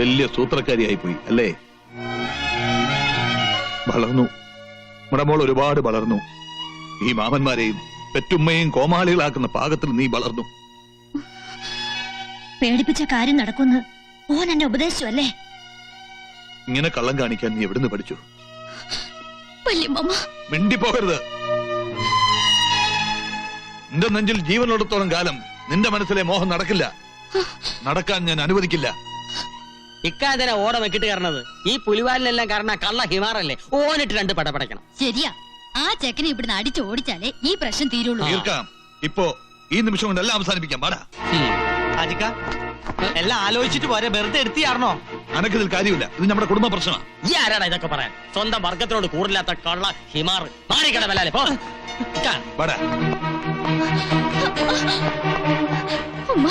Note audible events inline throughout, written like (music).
വലിയ സൂത്രക്കാരിയായി പോയി അല്ലേ? വളർന്നു. നമ്മുടെ മോൾ ഒരുപാട് വളർന്നു. ഈ മാമന്മാരെയും പെറ്റുമ്മയും കോമാളികളാക്കുന്ന പാകത്തിൽ നീ വളർന്നു. പേടിപ്പിച്ച കാര്യം നടക്കുന്നു ഓൻ എന്നെ ഉപദേശിച്ചു അല്ലേ? ഇങ്ങനെ കള്ളം കാണിക്കാൻ നീ എവിടുന്ന് പഠിച്ചു? വല്യമ്മ മിണ്ടിപ്പോകരുത്. നിന്റെ നെഞ്ചിൽ ജീവനോടത്തോളം കാലം നിന്റെ മനസ്സിലെ മോഹം നടക്കില്ല. നടക്കാൻ ഞാൻ അനുവദിക്കില്ല. ഇക്കാതിനെ ഓട വെക്കിട്ട് കയറണത്. ഈ പുലിവാലിനെല്ലാം കാരണം കള്ള ഹിമാറല്ലേ? ഓനിട്ട് രണ്ട് പടപടയ്ക്കണം ശരിയാ. ആ ചെക്കനെ ഇവിടുന്ന് അടിച്ചു ഓടിച്ചാലേ ഈ പ്രശ്നം തീരുള്ളൂ. തീർക്കാം. ഇപ്പോ ഈ നിമിഷം കൊണ്ട് എല്ലാം അവസാനിപ്പിക്കാം. പാടാ ഹാജിക്ക എല്ലാം ആലോചിച്ചിട്ട് പോരെ. വെറുതെ എടുത്തിയാർന്നോ അനക്കതിൽ കാര്യമില്ല. ഇത് നമ്മുടെ കുടുംബ പ്രശ്നമാണ് ഈ ആരാടാ ഇതൊക്കെ പറയാൻ? സ്വന്തം വർഗത്തിനോട് കൂറില്ലാത്ത കള്ള ഹിമാർ. മാറിക്കട വല്ലാലെ പോ. ഇക്കാ, പാടാ ഉമ്മ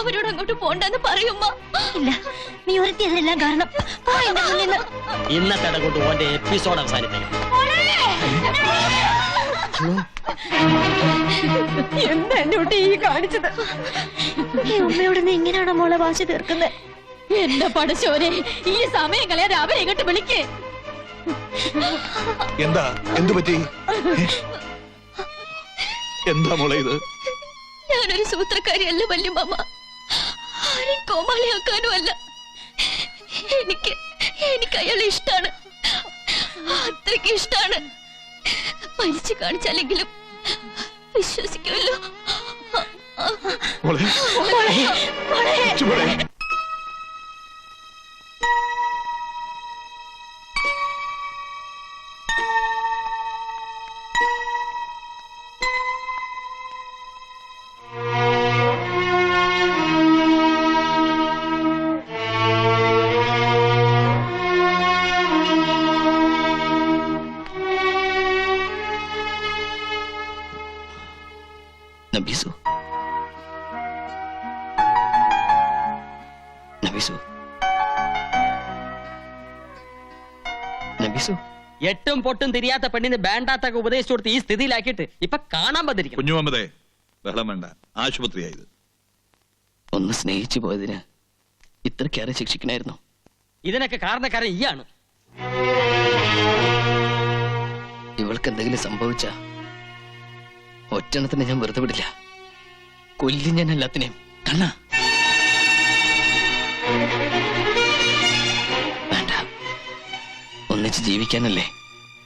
അവരോട് അങ്ങോട്ട് പോണ്ടെന്ന് പറയുമ്മ ഇല്ല നീ ഒരുത്തി അതിനെല്ലാം കാരണം ഇന്നത്തെ കൊണ്ട് ഓന്റെ എപ്പിസോഡ് അവസാനിപ്പിക്കണം എന്താ എന്നോട്ട് ഈ കാണിച്ചത്? ഈ ഉമ്മയോട് നീ ഇങ്ങനെയാണോ മോളെ വാശി തീർക്കുന്നത് എന്റെ പടശോനെ ഈ സമയം കളയാൻ അവരെ ഇങ്ങോട്ട് വിളിക്കേ. എന്താ? എന്തു പറ്റി? എന്താ മോളെ ഇത്? ഞാനൊരു സൂത്രക്കാരിയല്ല വല്യമ്മ ആരെയും കോമാളിയാക്കാനും അല്ല എനിക്ക് എനിക്ക് അയാളെ ഇഷ്ടാണ്. അത്രയ്ക്ക് ഇഷ്ടാണ്. മരിച്ചു കാണിച്ചാലെങ്കിലും വിശ്വസിക്കുമല്ലോ. മോളെ നബീസു നബീസു നബീസു എട്ടും പൊട്ടും തിരിയാത്ത പെണ്ണിന് വേണ്ടാത്തൊക്കെ ഉപദേശിച്ചു കൊടുത്ത് ഈ സ്ഥിതിയിലാക്കിയിട്ട് ഇപ്പൊ കാണാൻ വന്നിരിക്കണം കുഞ്ഞുമമ്മദേ ബഹളം വേണ്ട. ആശുപത്രിയായത്. ഒന്ന് സ്നേഹിച്ചു പോയതിന് ഇത്രക്കേറെ ശിക്ഷിക്കണായിരുന്നു. ഇതിനൊക്കെ കാരണക്കാരൻ ഈയാണ് ഇവൾക്ക് എന്തെങ്കിലും സംഭവിച്ച ഒറ്റണത്തിന് ഞാൻ വെറുതെ വിടില്ല. കൊല്ലും ഞാൻ എല്ലാത്തിനെയും. കണ്ണ വേണ്ട. ഒന്നിച്ച് ജീവിക്കാനല്ലേ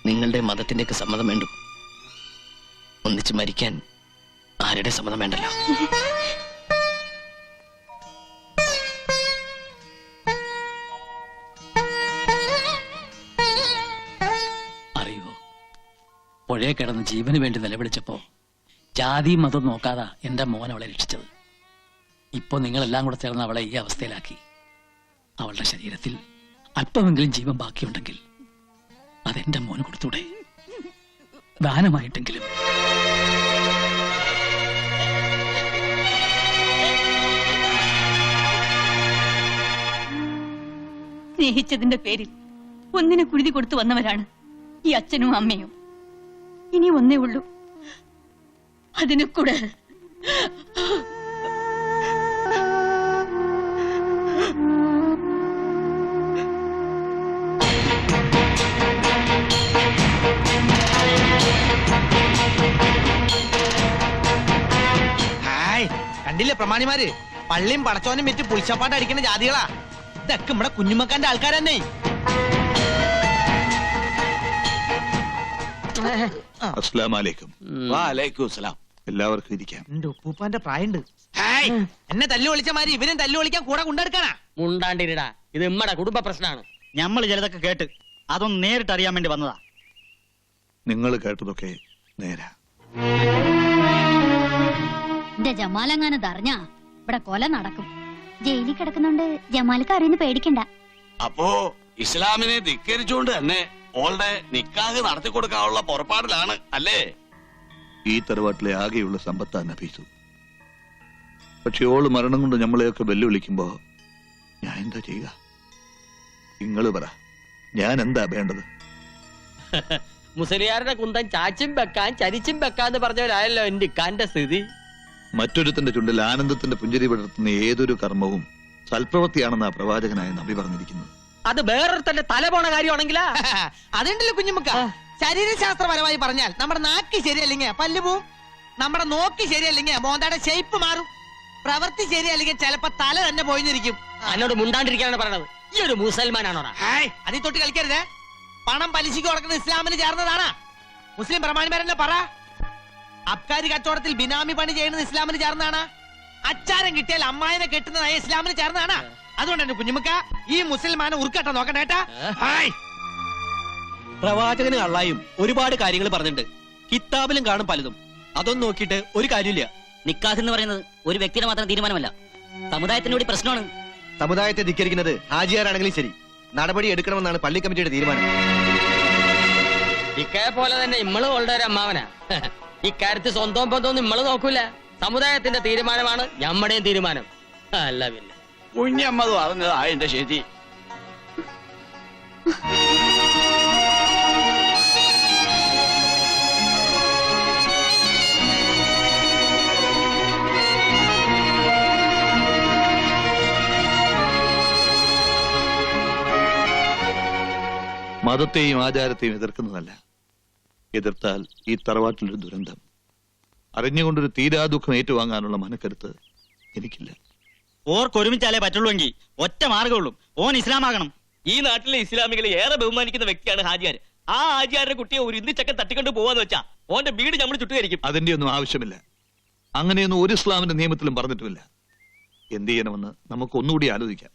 നിങ്ങളുടെ മതത്തിന്റെയൊക്കെ സമ്മതം വേണ്ടു. ഒന്നിച്ച് മരിക്കാൻ ആരുടെ സമ്മതം വേണ്ടല്ലോ? അറിയോ പുഴയെ കിടന്ന് ജീവന് വേണ്ടി നിലവിളിച്ചപ്പോ ജാതി മതം നോക്കാതെ എന്റെ മോൻ അവളെ രക്ഷിച്ചത്. ഇപ്പോൾ നിങ്ങളെല്ലാം കൂടെ ചേർന്ന് അവളെ ഈ അവസ്ഥയിലാക്കി. അവളുടെ ശരീരത്തിൽ അല്പമെങ്കിലും ജീവൻ ബാക്കിയുണ്ടെങ്കിൽ അതെന്റെ മോന് കൊടുത്തൂടെ? ദാനമായിട്ടെങ്കിലും. സ്നേഹിച്ചതിന്റെ പേരിൽ ഒന്നിനെ കുരുതി കൊടുത്തു വന്നവരാണ് ഈ അച്ഛനും അമ്മയും. ഇനി ഒന്നേ ഉള്ളൂ. അതിനെ കൂടെ. ഹായ് കണ്ടില്ലേ പ്രമാണിമാര്? പള്ളിയും പടച്ചോനും വെച്ച് പുളിച്ചപ്പാട്ട് അടിക്കുന്ന ജാതികളാ. ഇതൊക്കെ നമ്മുടെ കുഞ്ഞുമക്കാന്റെ ആൾക്കാരെന്നെ. അസ്ലാം വലൈക്കും എല്ലാവർക്കും ഇരിക്കാം. ഉപ്പൂപ്പാന്റെ പ്രായണ്ട്. ഹായ്! എന്നെ തല്ലു വിളിച്ച മാതിരി ഇവനും തല്ലു വിളിക്കാൻ കൂടെ കൊണ്ടെടുക്കാനാ? മുണ്ടാണ്ടിരിടാ. ഇത് ഇമ്മടെ കുടുംബ പ്രശ്നമാണ് ഞമ്മൾ ചിലതൊക്കെ കേട്ട് അതൊന്ന് നേരിട്ട് അറിയാൻ വേണ്ടി വന്നതാ. നിങ്ങൾ കേട്ടതൊക്കെ നേരാ. എന്റെ ജമാലങ്ങാനത് അറിഞ്ഞാ ഇവിടെ കൊല നടക്കും. ജയിലിൽ കിടക്കുന്നോണ്ട് ജമാലിക്ക് അറിയുന്ന പേടിക്കണ്ട. അപ്പോ ഇസ്ലാമിനെ ധിക്കരിച്ചുകൊണ്ട് തന്നെ ഓളുടെ നിക്കാഹ് നടത്തി കൊടുക്കാനുള്ള പുറപ്പാടിലാണ് അല്ലേ? ഈ തറവാട്ടിലെ ആകെയുള്ള സമ്പത്താ നഫീസു പക്ഷെ ഓൾ മരണം കൊണ്ട് നമ്മളെയൊക്കെ വെല്ലുവിളിക്കുമ്പോ ഞാൻ എന്താ ചെയ്യുക? നിങ്ങൾ പറ ഞാൻ എന്താ വേണ്ടത്? (laughs) മുസലിയാരുടെ കുന്തം ചാച്ചും വെക്കാൻ ചരിച്ചും വെക്കാന്ന് പറഞ്ഞവരായല്ലോ എന്റെ ഇക്കാന്റെ സ്ഥിതി. മറ്റൊരുത്തിന്റെ ചുണ്ടിൽ ആനന്ദത്തിന്റെ പുഞ്ചിരി വിടർത്തുന്ന ഏതൊരു കർമ്മവും സൽപ്രവൃത്തിയാണെന്ന് ആ പ്രവാചകനായ നബി പറഞ്ഞിരിക്കുന്നത്. അത് വേറൊരുത്തന്റെ തല പോണ കാര്യമാണെങ്കിലാ. (laughs) അതുണ്ടല്ലോ കുഞ്ഞുമുക്ക ശരീരശാസ്ത്രപരമായി പറഞ്ഞാൽ നമ്മുടെ നാക്ക് ശരിയല്ലെങ്കിൽ പല്ല് പോവും. നമ്മുടെ നോക്ക് ശരിയല്ലെങ്കിൽ മോന്തയുടെ ഷേപ്പ് മാറും. പ്രവൃത്തി ശരിയല്ലെങ്കിൽ ചിലപ്പോ തല തന്നെ പോയിന്നിരിക്കും എന്നോട് മുണ്ടാണ്ടിരിക്കാനാണ് പറയണത്. ഈ ഒരു മുസൽമാനാണോടാ അതിൽ തൊട്ട് കളിക്കരുത്. പണം പലിശയ്ക്ക് കൊടുക്കുന്നത് ഇസ്ലാമിന് ചേർന്നതാണ്. മുസ്ലിം പ്രമാണിമാരെന്നെ പറ. അബ്കാരി കച്ചവടത്തിൽ ബിനാമി പണി ചെയ്യുന്നത് ഇസ്ലാമിന് ചേർന്നതാണ്. അച്ചാരം കിട്ടിയാൽ അമ്മായിനെ കെട്ടുന്നത് ഇസ്ലാമിന് ചേർന്നതാണ്. അതുകൊണ്ട് എന്റെ കുഞ്ഞുമുക്ക ഈ മുസൽമാനെ ഉറുക്കട്ടെ നോക്കണേട്ടാ പ്രവാചകന് കള്ളായും ഒരുപാട് കാര്യങ്ങൾ പറഞ്ഞിട്ടുണ്ട്. കിതാബിലും കാണും പലതും. അതൊന്നും നോക്കിയിട്ട് ഒരു കാര്യമില്ല നിക്കാസ് എന്ന് പറയുന്നത് ഒരു വ്യക്തിയുടെ മാത്രം തീരുമാനമല്ല. സമുദായത്തിന് കൂടി പ്രശ്നമാണ്. സമുദായത്തെ ധിക്കരിക്കുന്നത് ഹാജിയാരാണെങ്കിലും ശരി. നടപടി എടുക്കണമെന്നാണ് പള്ളി കമ്മിറ്റിയുടെ തീരുമാനം. ഇക്കയെ പോലെ തന്നെ ഇമ്മൾ അവളുടെ ഒരു അമ്മാവനാ. (laughs) ഇക്കാര്യത്തിൽ സ്വന്തം ബന്ധവും ഇമ്മൾ നോക്കൂല. സമുദായത്തിന്റെ തീരുമാനമാണ് ഞമ്മടെയും തീരുമാനം. അല്ല പിന്നെ. കുഞ്ഞമ്മത് പറഞ്ഞതാ എന്റെ ശരി. (laughs) മതത്തെയും ആചാരത്തെയും എതിർക്കുന്നതല്ല. എതിർത്താൽ ഈ തറവാട്ടിലൊരു ദുരന്തം. അറിഞ്ഞുകൊണ്ടൊരു തീരാ ദുഃഖം ഏറ്റുവാങ്ങാനുള്ള മനക്കരുത്ത് എനിക്കില്ല. ഓർക്കൊരുമിച്ചാലേ പറ്റുള്ളൂവെങ്കിൽ ഒറ്റ മാർഗമുള്ളൂ ഓൻ ഇസ്ലാമാകണം. ഈ നാട്ടിലെ ഇസ്ലാമികളെ ഏറെ ബഹുമാനിക്കുന്ന വ്യക്തിയാണ് ഹാജിയാർ ആ ഹാജിയാരുടെ കുട്ടിയെ ഒരു ഇന്ദിച്ചക്കൻ തട്ടിക്കൊണ്ട് പോവാന്ന് വെച്ചാ ഓന്റെ വീട് നമ്മൾ ചുട്ടുകരിക്കും. അതിന്റെ ഒന്നും ആവശ്യമില്ല. അങ്ങനെയൊന്നും ഒരു ഇസ്ലാമിന്റെ നിയമത്തിലും പറഞ്ഞിട്ടുമില്ല. എന്ത് ചെയ്യണമെന്ന് നമുക്ക് ഒന്നുകൂടി ആലോചിക്കാം.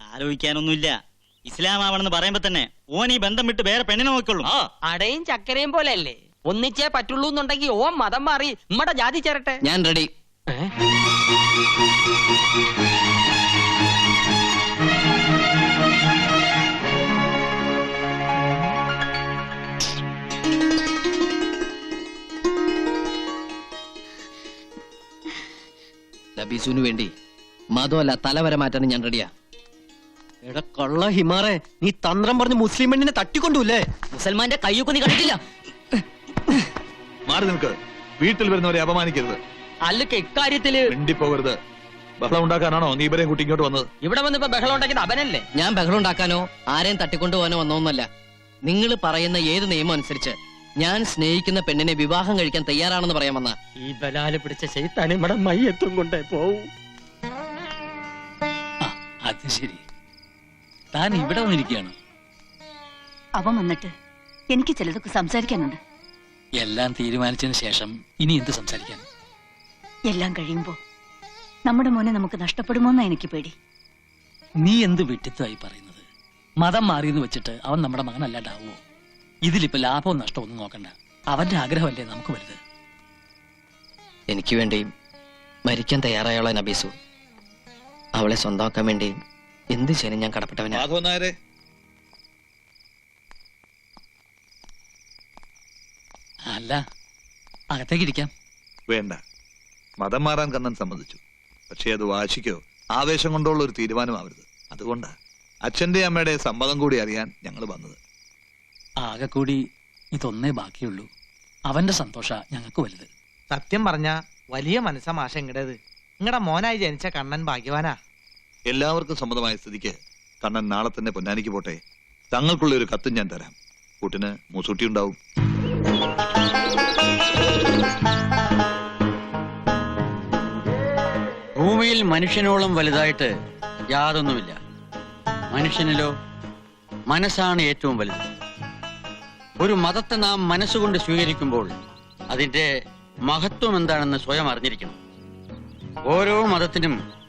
ആലോചിക്കാനൊന്നുമില്ല. ഇസ്ലാം ആവണമെന്ന് പറയുമ്പോ തന്നെ ഓൻ ഈ ബന്ധം വിട്ട് വേറെ പെണ്ണിനെ നോക്കുള്ളൂ ആ. അടയും ചക്കരയും പോലെ അല്ലേ ഒന്നിച്ചേ പറ്റുള്ളൂ എന്നുണ്ടെങ്കിൽ ഓൻ മതം മാറി നമ്മുടെ ജാതി ചേരട്ടെ. ഞാൻ റെഡി നബീസുവിന് വേണ്ടി മതമല്ല തലവരെ മാറ്റാൻ ഞാൻ റെഡിയാ എടാ കള്ള ഹിമാറെ നീ തന്ത്രം പറഞ്ഞ് മുസ്ലിം പെണ്ണിനെ തട്ടിക്കൊണ്ടൂല്ലേ? മുസൽമാന്റെ കയ്യൊക്കെ നീ കണ്ടില്ല മാറി നിൽക്ക്. വീട്ടിൽ വരുന്നവരെ അപമാനിക്കരുത്. അല്ലെ ഇക്കാര്യത്തിൽ മിണ്ടിപ്പോകരുത്. ബഹളം ഉണ്ടാക്കാനാണോ? നീ ഇവരെയും കൂട്ടി ഇങ്ങോട്ട് വന്നത്. ഇവിടെ വന്നിപ്പോ ബഹളം ഉണ്ടാക്കിയത് അവനല്ലേ? ഞാൻ ബഹളം ഉണ്ടാക്കാനോ ആരെയും തട്ടിക്കൊണ്ടുപോകാനോ വന്നോന്നല്ല നിങ്ങൾ പറയുന്ന ഏത് നിയമം അനുസരിച്ച് ഞാൻ സ്നേഹിക്കുന്ന പെണ്ണിനെ വിവാഹം കഴിക്കാൻ തയ്യാറാണെന്ന് പറയാൻ വന്ന. ഈ ബലാൽ പിടിച്ച ചെയ്ത്താൻ ഇവിടെ മയ്യത്തും കൊണ്ടേ പോവും. ആ അത് ശരി. താൻ ഇവിടെ വന്നിരിക്കുകയാണ്. അവൻ വന്നിട്ട് എനിക്ക് ചിലതൊക്കെ സംസാരിക്കാനുണ്ട്. എല്ലാം തീരുമാനിച്ചതിന് ശേഷം ഇനി എന്ത് സംസാരിക്കാൻ? എല്ലാം കഴിയുമ്പോ നമ്മുടെ മോനെ നമുക്ക് നഷ്ടപ്പെടുമോന്നാ എനിക്ക് പേടി. നീ എന്ത് വിട്ടിത്തമായി പറയുന്നത്? മതം മാറിയെന്ന് വെച്ചിട്ട് അവൻ നമ്മുടെ മകൻ അല്ലാണ്ടാവുമോ ഇതിലിപ്പോ ലാഭവും നഷ്ടവും ഒന്നും നോക്കണ്ട. അവന്റെ ആഗ്രഹമല്ലേ നമുക്ക് വലുത്? എനിക്ക് വേണ്ടി മരിക്കാൻ തയ്യാറായുള്ള നബീസു. അവളെ സ്വന്തമാക്കാൻ വേണ്ടി എന്ത് ചെയ്യാനും ഞാൻ കടപ്പെട്ടവനാ? മാധവൻ നായരെ. അല്ല അകത്തേക്ക് ഇരിക്കാം. വേണ്ട. മതം മാറാൻ കണ്ണൻ സമ്മതിച്ചു. പക്ഷേ അത് വാശിക്കോ? ആവേശം കൊണ്ടുള്ള ഒരു തീരുമാനമാവരുത്. അതുകൊണ്ട്. അച്ഛന്റെ അമ്മയുടെ സമ്മതം കൂടി അറിയാൻ ഞങ്ങൾ വന്നത്. ആകെ കൂടി ഇതൊന്നേ ബാക്കിയുള്ളൂ. അവന്റെ സന്തോഷ ഞങ്ങൾക്ക് വലുത്. സത്യം പറഞ്ഞ വലിയ മനസ്സാ മാഷ ഇങ്ങടേത്. ഇങ്ങടെ മോനായി ജനിച്ച കണ്ണൻ ഭാഗ്യവാനാ. എല്ലാവർക്കും സമ്മതമായ സ്ഥിതിക്ക് കണ്ണൻ നാളെ തന്നെ പൊന്നാനിക്ക് പോട്ടെ. തങ്ങൾക്കുള്ള ഒരു കത്തും ഞാൻ തരാം. കൂട്ടിന് മൂസൂട്ടി ഉണ്ടാവും. ഭൂമിയിൽ മനുഷ്യനോളം വലുതായിട്ട് യാതൊന്നുമില്ല. മനുഷ്യനിലോ മനസ്സാണ് ഏറ്റവും വലുത്. ഒരു മതത്തെ നാം മനസ്സുകൊണ്ട് സ്വീകരിക്കുമ്പോൾ അതിന്റെ മഹത്വം എന്താണെന്ന് സ്വയം അറിഞ്ഞിരിക്കണം. ഓരോ മതത്തിനും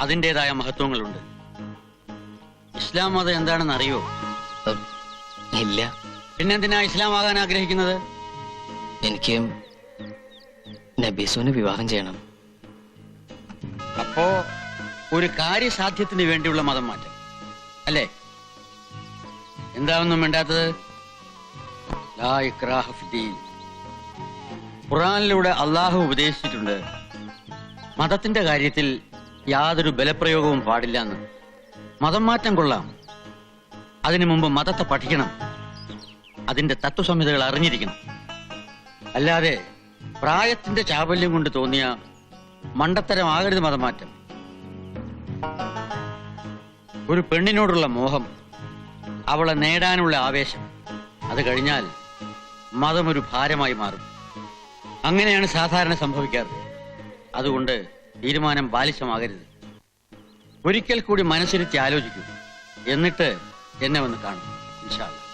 അതിന്റെതായ മഹത്വങ്ങളുണ്ട്. ഇസ്ലാം മതം എന്താണെന്ന് അറിയോ ഇല്ല. പിന്നെന്തിനാ ഇസ്ലാം ആകാൻ ആഗ്രഹിക്കുന്നത്? എനിക്ക് നബീസുവിനെ വിവാഹം ചെയ്യണം. അപ്പോ ഒരു കാര്യസാധ്യത്തിന് വേണ്ടിയുള്ള മതം മാറ്റം. അല്ലേ? എന്താണെന്നും വേണ്ടാത്തത്. ഖുറാനിലൂടെ അള്ളാഹു ഉപദേശിച്ചിട്ടുണ്ട് മതത്തിന്റെ കാര്യത്തിൽ യാതൊരു ബലപ്രയോഗവും പാടില്ല എന്ന്. മതം മാറ്റം കൊള്ളാം. അതിനു മുമ്പ് മതത്തെ പഠിക്കണം. അതിന്റെ തത്വസംഹിതകൾ അറിഞ്ഞിരിക്കണം. അല്ലാതെ പ്രായത്തിന്റെ ചാബല്യം കൊണ്ട് തോന്നിയ മണ്ടത്തരം ആകരുത് മതമാറ്റം ഒരു പെണ്ണിനോടുള്ള മോഹം അവളെ നേടാനുള്ള ആവേശം അത് കഴിഞ്ഞാൽ മതം ഒരു ഭാരമായി മാറും. അങ്ങനെയാണ് സാധാരണ സംഭവിക്കാറ്. അതുകൊണ്ട് തീരുമാനം ബാലിശമാകരുത് ഒരിക്കൽ കൂടി മനസ്സിരുത്തി ആലോചിക്കൂ എന്നിട്ട് എന്നെ വന്ന് കാണും വിശാലം.